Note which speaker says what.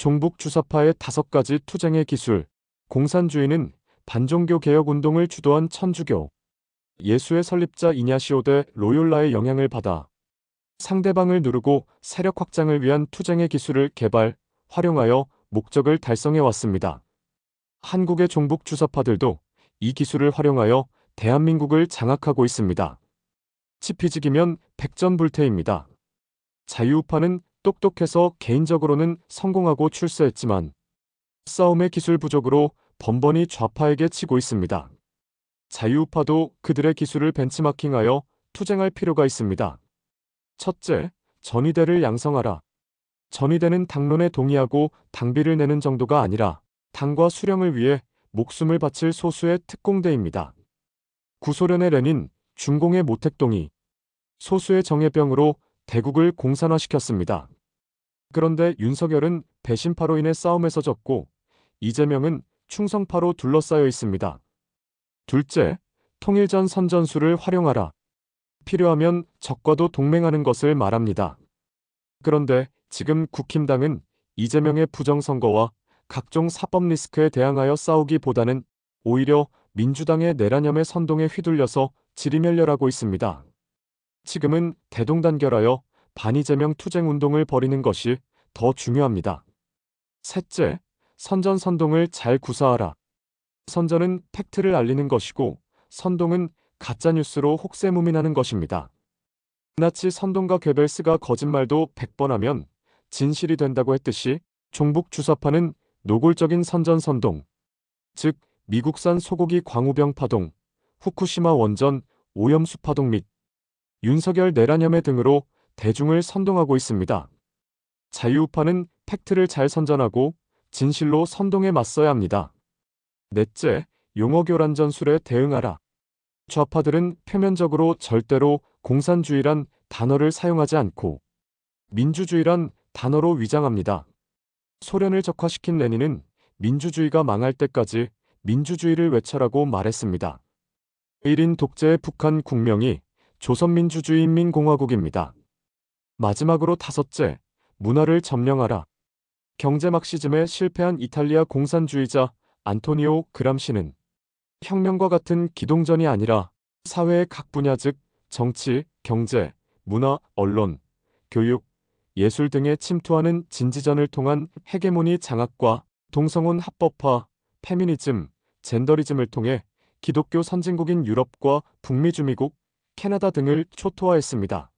Speaker 1: 종북 주사파의 다섯 가지 투쟁의 기술, 공산주의는 반종교 개혁 운동을 주도한 천주교, 예수의 설립자 이냐시오 대 로욜라의 영향을 받아 상대방을 누르고 세력 확장을 위한 투쟁의 기술을 개발, 활용하여 목적을 달성해 왔습니다. 한국의 종북 주사파들도 이 기술을 활용하여 대한민국을 장악하고 있습니다. 치피지기면 백전불태입니다. 자유우파는 똑똑해서 개인적으로는 성공하고 출세했지만 싸움의 기술 부족으로 번번이 좌파에게 치고 있습니다. 자유우파도 그들의 기술을 벤치마킹하여 투쟁할 필요가 있습니다. 첫째, 전위대를 양성하라. 전위대는 당론에 동의하고 당비를 내는 정도가 아니라 당과 수령을 위해 목숨을 바칠 소수의 특공대입니다. 구소련의 레닌, 중공의 모택동이 소수의 정예병으로 대국을 공산화시켰습니다. 그런데 윤석열은 배신파로 인해 싸움에서 졌고 이재명은 충성파로 둘러싸여 있습니다. 둘째, 통일전 선전수를 활용하라. 필요하면 적과도 동맹하는 것을 말합니다. 그런데 지금 국힘당은 이재명의 부정선거와 각종 사법 리스크에 대항하여 싸우기보다는 오히려 민주당의 내란념의 선동에 휘둘려서 지리멸렬하고 있습니다. 지금은 대동단결하여 반이재명 투쟁 운동을 벌이는 것이 더 중요합니다. 셋째, 선전 선동을 잘 구사하라. 선전은 팩트를 알리는 것이고 선동은 가짜뉴스로 혹세무민하는 것입니다. 나치 선동가 괴벨스가 거짓말도 100번 하면 진실이 된다고 했듯이 종북 주사파는 노골적인 선전 선동, 즉 미국산 소고기 광우병 파동, 후쿠시마 원전 오염수 파동 및 윤석열 내란혐의 등으로 대중을 선동하고 있습니다. 자유우파는 팩트를 잘 선전하고 진실로 선동에 맞서야 합니다. 넷째, 용어 교란 전술에 대응하라. 좌파들은 표면적으로 절대로 공산주의란 단어를 사용하지 않고 민주주의란 단어로 위장합니다. 소련을 적화시킨 레닌은 민주주의가 망할 때까지 민주주의를 외쳐라고 말했습니다. 1인 독재의 북한 국명이 조선민주주의인민공화국입니다. 마지막으로 다섯째, 문화를 점령하라. 경제 막시즘에 실패한 이탈리아 공산주의자 안토니오 그람시는 혁명과 같은 기동전이 아니라 사회의 각 분야 즉 정치, 경제, 문화, 언론, 교육, 예술 등에 침투하는 진지전을 통한 헤게모니 장악과 동성혼 합법화, 페미니즘, 젠더리즘을 통해 기독교 선진국인 유럽과 북미 주미국, 캐나다 등을 초토화했습니다.